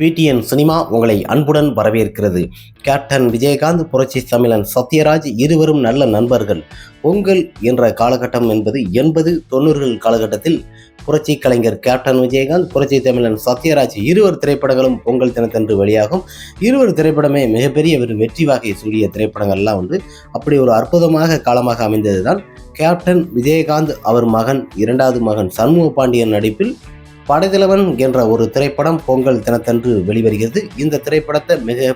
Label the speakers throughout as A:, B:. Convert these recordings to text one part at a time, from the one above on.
A: PTN cinema உங்களை அன்புடன் வரவேற்கிறது. கேப்டன் விஜயகாந்த் புரட்சி தமிழன் சத்யராஜ் இருவரும் நல்ல நண்பர்கள். பொங்கல் என்ற காலகட்டம் என்பது எண்பது தொண்ணூறுகள் காலகட்டத்தில் புரட்சி கலைஞர் கேப்டன் விஜயகாந்த் புரட்சி தமிழன் சத்யராஜ் இருவர் திரைப்படங்களும் பொங்கல் தினத்தன்று வெளியாகும். இருவர் திரைப்படமே மிகப்பெரிய ஒரு வெற்றி வாகை சூடிய திரைப்படங்கள்லாம் உண்டு. அப்படி ஒரு அற்புதமாக காலமாக அமைந்ததுதான் கேப்டன் விஜயகாந்த் அவர் மகன் இரண்டாவது மகன் சண்முக பாண்டியன் நடிப்பில் படைத்தலைவன் என்ற ஒரு திரைப்படம் பொங்கல் தினத்தன்று வெளிவருகிறது. இந்த திரைப்படத்தை மிக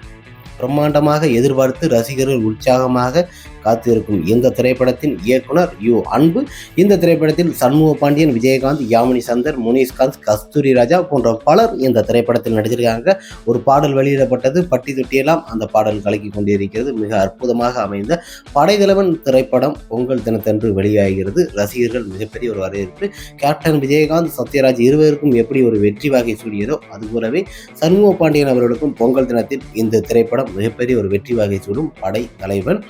A: பிரம்மாண்டமாக எதிர்பார்த்து ரசிகர்கள் உற்சாகமாக காத்திருக்கும் இந்த திரைப்படத்தின் இயக்குனர் யு. அன்பு. இந்த திரைப்படத்தில் சண்முக பாண்டியன் விஜயகாந்த் யாமினி சந்தர் முனிஷ்காந்த் கஸ்தூரி ராஜா போன்ற பலர் இந்த திரைப்படத்தில் நடிச்சிருக்காங்க. ஒரு பாடல் வெளியிடப்பட்டது. பட்டி தொட்டியெல்லாம் அந்த பாடல் கலக்கி கொண்டிருக்கிறது. மிக அற்புதமாக அமைந்த படைதலைவன் திரைப்படம் பொங்கல் தினத்தன்று வெளியாகிறது. ரசிகர்கள் மிகப்பெரிய ஒரு வரவேற்பு. கேப்டன் விஜயகாந்த் சத்யராஜ் இருவருக்கும் எப்படி ஒரு வெற்றி வாகை சூடியதோ அதுபோலவே சண்முக பாண்டியன் அவர்களுக்கும் பொங்கல் தினத்தில் இந்த திரைப்படம் மிகப்பெரிய ஒரு வெற்றி வாகை சூடும் படை தலைவன்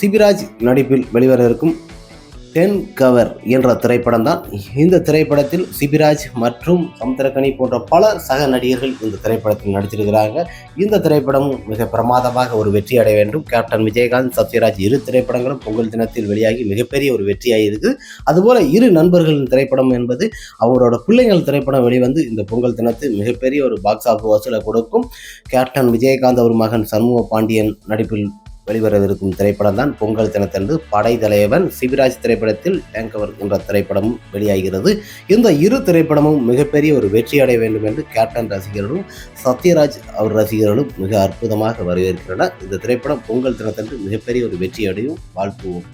A: சிபிராஜ் நடிப்பில் வெளிவர இருக்கும் டென் கவர் என்ற திரைப்படம் தான் இந்த திரைப்படத்தில் சிபிராஜ் மற்றும் சமுத்திரக்கனி போன்ற பல சக நடிகர்கள் இந்த திரைப்படத்தில் நடிச்சிருக்கிறாங்க இந்த திரைப்படமும் மிக பிரமாதமாக ஒரு வெற்றி அடைய வேண்டும். கேப்டன் விஜயகாந்த் சத்யராஜ் இரு திரைப்படங்களும் பொங்கல் தினத்தில் வெளியாகி மிகப்பெரிய ஒரு வெற்றியாக இருக்குது அதுபோல் இரு நண்பர்களின் திரைப்படம் என்பது அவரோட பிள்ளைங்கள் திரைப்படம் வெளிவந்து இந்த பொங்கல் தினத்தில் மிகப்பெரிய ஒரு பாக்ஸ் ஆஃப் வசூலை கொடுக்கும். கேப்டன் விஜயகாந்த் அவர் மகன் சண்முக பாண்டியன் நடிப்பில் வெளிவரவிருக்கும் திரைப்படம் தான் பொங்கல் தினத்தன்று படை தலைவன் சிவராஜ் திரைப்படத்தில் டேங்கவர் என்ற திரைப்படமும் வெளியாகிறது. இந்த இரு திரைப்படமும் மிகப்பெரிய ஒரு வெற்றி அடைய வேண்டும் என்று கேப்டன் ரசிகர்களும் சத்யராஜ் அவர் ரசிகர்களும் மிக அற்புதமாக வரவேற்கின்றனர். இந்த திரைப்படம் பொங்கல் தினத்தன்று மிகப்பெரிய ஒரு வெற்றி அடையும் வாழ்த்துவோம்.